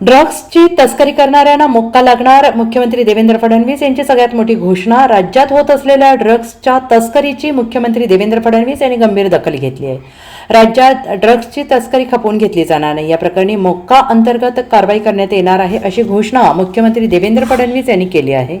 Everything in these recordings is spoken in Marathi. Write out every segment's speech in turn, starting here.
ड्रग्सची तस्करी करणाऱ्यांना मुक्का लागणार. मुख्यमंत्री देवेंद्र फडणवीस यांची सगळ्यात मोठी घोषणा. राज्यात होत असलेल्या ड्रग्सच्या तस्करीची मुख्यमंत्री देवेंद्र फडणवीस यांनी गंभीर दखल घेतली आहे. राज्यात ड्रग्सची तस्करी खपवून घेतली जाणार नाही. या प्रकरणी मोक्का अंतर्गत कारवाई करण्यात येणार आहे अशी घोषणा मुख्यमंत्री देवेंद्र फडणवीस यांनी केली आहे.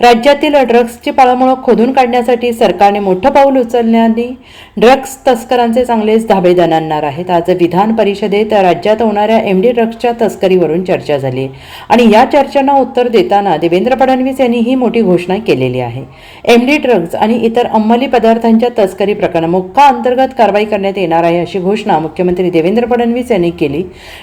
राज्यातील ड्रग्सची पाळंमुळं खोदून काढण्यासाठी सरकारने मोठं पाऊल उचलण्याने ड्रग्स तस्करांचे चांगलेच धाबे दणाणणार आहेत. आज विधान परिषदेत राज्यात होणाऱ्या एमडी ड्रग्सच्या तस्करीवरून चर्चा झाली. आणि या चर्चांना उत्तर देताना देवेंद्र फडणवीस यांनी ही मोठी घोषणा केलेली आहे. एमडी ड्रग्ज आणि इतर अंमली पदार्थांच्या तस्करी प्रकरण मुक्का अंतर्गत कारवाई करण्यात येणार आहे अशी घोषणा मुख्यमंत्री देवेंद्र फडणवीस यांनी केली.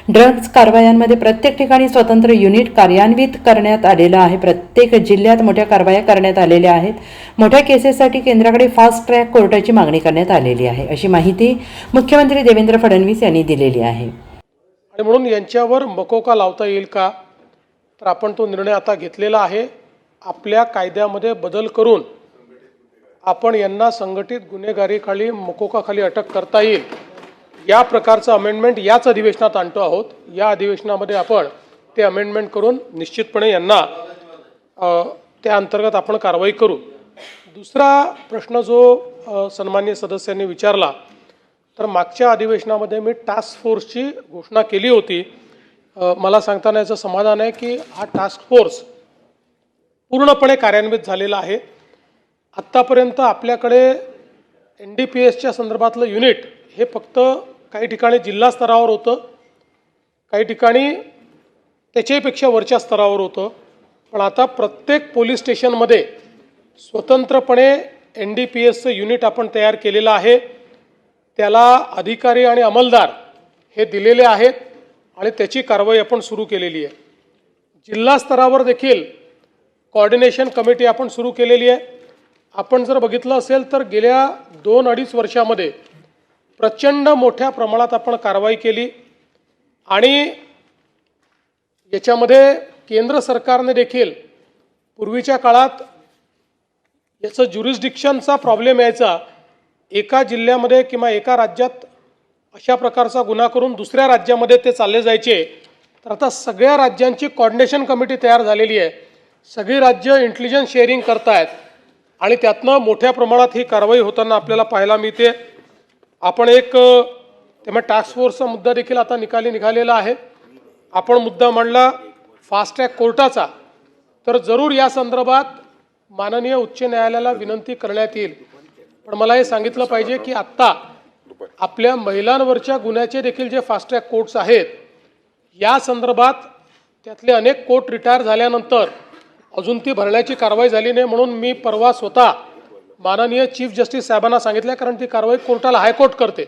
ड्रग्ज कारवायांमध्ये प्रत्येक ठिकाणी स्वतंत्र युनिट कार्यान्वित करण्यात आलेलं आहे. प्रत्येक जिल्ह्यात मोठ्या कारवाया करण्यात आलेल्या आहेत. मोठ्या केसेससाठी केंद्राकडे फास्ट ट्रॅक कोर्टाची मागणी करण्यात आलेली आहे अशी माहिती मुख्यमंत्री देवेंद्र फडणवीस यांनी दिलेली आहे. आणि म्हणून यांच्यावर मकोका लावता येईल का? तर आपण तो निर्णय आता घेतलेला आहे. आपल्या कायद्यामध्ये बदल करून आपण यांना संघटित गुन्हेगारीखाली मकोकाखाली अटक करता येईल. या प्रकारचं अमेंडमेंट याच अधिवेशनात आणतो आहोत. या अधिवेशनामध्ये आपण ते अमेंडमेंट करून निश्चितपणे यांना त्या अंतर्गत आपण कारवाई करू. दुसरा प्रश्न जो सन्मान्य सदस्यांनी विचारला तर मागच्या अधिवेशनामध्ये मी टास्क फोर्सची घोषणा केली होती. मला सांगताना याचं समाधान आहे की हा टास्क फोर्स पूर्णपणे कार्यान्वित झालेला आहे. आत्तापर्यंत आपल्याकडे एन डी पी एसच्या संदर्भातलं युनिट हे फक्त काही ठिकाणी जिल्हा स्तरावर होतं. काही ठिकाणी त्याच्याहीपेक्षा वरच्या स्तरावर होतं. पण आता प्रत्येक पोलीस स्टेशनमध्ये स्वतंत्रपणे एन डी पी एसचं युनिट आपण तयार केलेलं आहे. त्याला अधिकारी आणि अंमलदार हे दिलेले आहेत आणि त्याची कारवाई आपण सुरू केलेली आहे. जिल्हा स्तरावर देखील कॉर्डिनेशन कमिटी आपण सुरू केलेली आहे. आपण जर बघितलं असेल तर गेल्या दोन अडीच वर्षामध्ये प्रचंड मोठ्या प्रमाणात आपण कारवाई केली आणि याच्यामध्ये केंद्र सरकारने देखील पूर्वीच्या काळात याचं ज्युरिस्डिक्शनचा प्रॉब्लेम यायचा एका जिल्ह्यामध्ये किंवा एका राज्यात अशा प्रकारचा गुन्हा करून दुसऱ्या राज्यामध्ये ते चालले जायचे तर आता सगळ्या राज्यांची कॉर्डिनेशन कमिटी तयार झालेली आहे. सगळी राज्य इंटेलिजन्स शेअरिंग करतायत आणि त्यातनं मोठ्या प्रमाणात ही कारवाई होताना आपल्याला पाहायला मिळते. आपण एक त्यामुळे टास्क फोर्सचा मुद्दा देखील आता निकाली निघालेला आहे. आपण मुद्दा मांडला फास्ट ट्रॅक कोर्टाचा. तर जरूर या संदर्भात माननीय उच्च न्यायालयाला विनंती करण्यात येईल. पण मला हे सांगितलं पाहिजे की आत्ता आपल्या महिलांवरच्या गुन्ह्याचे देखील जे फास्ट ट्रॅक कोर्ट्स आहेत या संदर्भात त्यातले अनेक कोर्ट रिटायर झाल्यानंतर अजून ती भरण्याची कारवाई झाली नाही म्हणून मी परवा स्वतः माननीय चीफ जस्टिस साहेबांना सांगितलं कारण ती कारवाई कोर्टाला हायकोर्ट करते.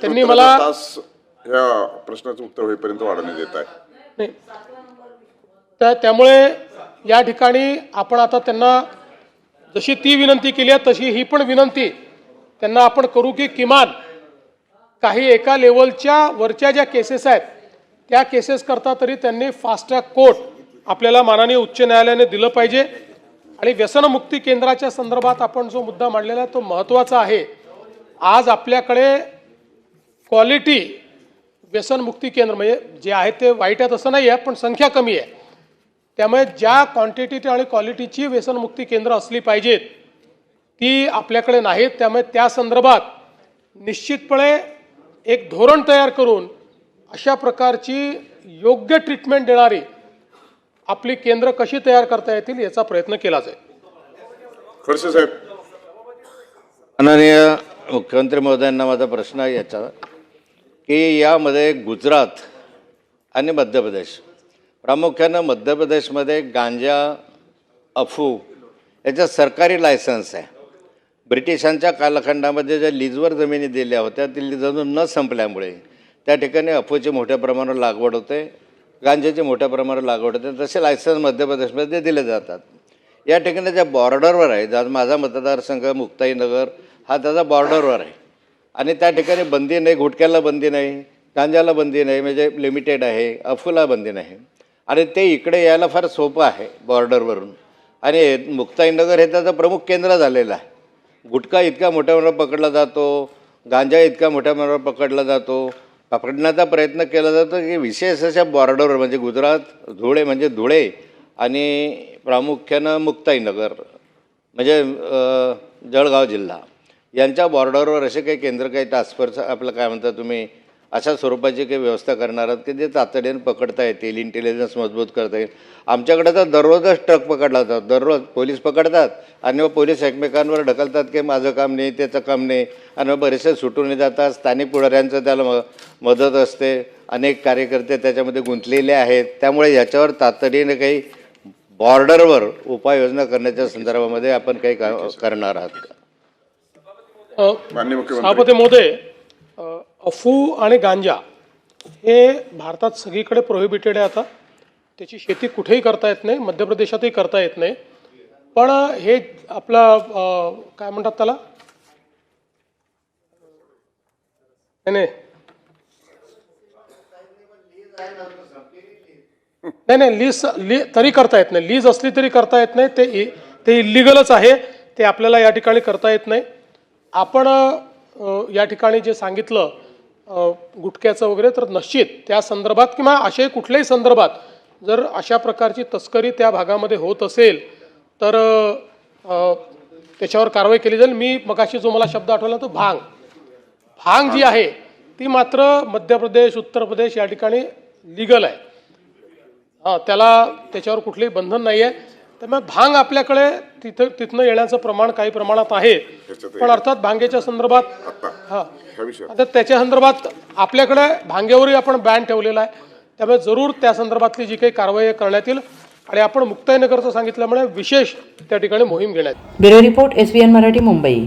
त्यांनी मला ह्या प्रश्नाचं उत्तर होईपर्यंत वाढवण्यात येत आहे. त्यामुळे या ठिकाणी आपण आता त्यांना जशी ती विनंती केली आहे तशी ही पण विनंती त्यांना आपण करू की किमान काही एका लेवलच्या वरच्या ज्या केसेस आहेत त्या केसेस करता तरी त्यांनी फास्ट ट्रॅक कोर्ट आपल्याला माननीय उच्च न्यायालयाने दिलं पाहिजे. आणि व्यसनमुक्ती केंद्राच्या संदर्भात आपण जो मुद्दा मांडलेला आहे तो महत्त्वाचा आहे. आज आपल्याकडे क्वालिटी व्यसनमुक्ती केंद्र म्हणजे जे आहे ते वाईट आहे तसं नाही आहे पण संख्या कमी आहे. त्यामुळे ज्या क्वांटिटी आणि क्वालिटीची व्यसनमुक्ती केंद्र असली पाहिजेत ती आपल्याकडे नाहीत. त्यामुळे त्या संदर्भात निश्चितपणे एक धोरण तयार करून अशा प्रकारची योग्य ट्रीटमेंट देणारी आपली केंद्र कशी तयार करता येतील याचा प्रयत्न केला जाईल खडसे साहेब. माननीय मुख्यमंत्री महोदयांना माझा प्रश्न आहे याचा की यामध्ये गुजरात आणि मध्य प्रदेश प्रामुख्यानं मध्य प्रदेशमध्ये गांजा अफू याचं सरकारी लायसन्स आहे. ब्रिटिशांच्या कालखंडामध्ये ज्या लीजवर जमिनी दिल्या होत्या ती लीज अजून न संपल्यामुळे त्या ठिकाणी अफूची मोठ्या प्रमाणावर लागवड होते गांजाची मोठ्या प्रमाणावर लागवड होते तसे लायसन्स मध्य प्रदेशमध्ये दिले जातात. या ठिकाणी ज्या बॉर्डरवर आहे ज्या माझा मतदारसंघ मुक्ताईनगर हा त्याचा बॉर्डरवर आहे. आणि त्या ठिकाणी बंदी नाही गुटख्याला बंदी नाही गांजाला बंदी नाही म्हणजे लिमिटेड आहे अफूला बंदी नाही. आणि ते इकडे यायला फार सोपं आहे बॉर्डरवरून. आणि मुक्ताईनगर हे त्याचं प्रमुख केंद्र झालेलं आहे. गुटखा इतका मोठ्या प्रमाणावर पकडला जातो गांजा इतका मोठ्या प्रमाणावर पकडला जातो. पकडण्याचा प्रयत्न केला जातो की विशेष अशा बॉर्डरवर म्हणजे गुजरात धुळे म्हणजे धुळे आणि प्रामुख्यानं मुक्ताईनगर म्हणजे जळगाव जिल्हा. यांच्या बॉर्डरवर असे काही केंद्र काही टास्क फोर्स आपलं काय म्हणता तुम्ही अशा स्वरूपाची काही व्यवस्था करणार आहात की जे तातडीने पकडता येतील इंटेलिजन्स मजबूत करता येईल. आमच्याकडे तर दररोजच ट्रक पकडला जातो. दररोज पोलीस पकडतात आणि मग पोलीस एकमेकांवर ढकलतात की माझं काम नाही त्याचं काम नाही. आणि मग बरेचसे सुटून जातात. स्थानिक पुढाऱ्यांचं त्याला म मदत असते. अनेक कार्यकर्ते त्याच्यामध्ये गुंतलेले आहेत. त्यामुळे याच्यावर तातडीने काही बॉर्डरवर उपाययोजना करण्याच्या संदर्भामध्ये आपण काही का- करणार आहात का? सभापती महोदय अफू आणि गांजा हे भारतात सगळीकडे प्रोहिबिटेड आहे आता. त्याची शेती कुठेही करता येत नाही मध्य प्रदेशातही करता येत नाही. पण हे आपलं काय म्हणतात त्याला? नाही नाही. नाही नाही लीज ली तरी करता येत नाही. लीज असली तरी करता येत नाही. ते ते इलिगलच आहे. ते आपल्याला या ठिकाणी करता येत नाही. आपण या ठिकाणी जे सांगितलं गुटख्याचं वगैरे तर निश्चित त्या संदर्भात किंवा अशाही कुठल्याही संदर्भात जर अशा प्रकारची तस्करी त्या भागामध्ये होत असेल तर त्याच्यावर कारवाई केली जाईल. मी मगाशी जो मला शब्द आठवला तो भांग. भांग जी आहे ती मात्र मध्य प्रदेश उत्तर प्रदेश या ठिकाणी लिगल आहे. हां त्याला त्याच्यावर कुठलंही बंधन नाही आहे त्यामुळे भांग आपल्याकडे तिथं तिथनं येण्याचं प्रमाण काही प्रमाणात आहे. पण अर्थात भांगेच्या संदर्भात हां. आता त्याच्या संदर्भात आपल्याकडे भांग्यावरही आपण बॅन ठेवलेला आहे. त्यामुळे जरूर त्या संदर्भातली जी काही कारवाई आहे करण्यात येईल. आणि आपण मुक्ताईनगरचं सांगितल्यामुळे विशेष त्या ठिकाणी मोहीम घेण्यात येईल. Bureau report S Marathi Mumbai.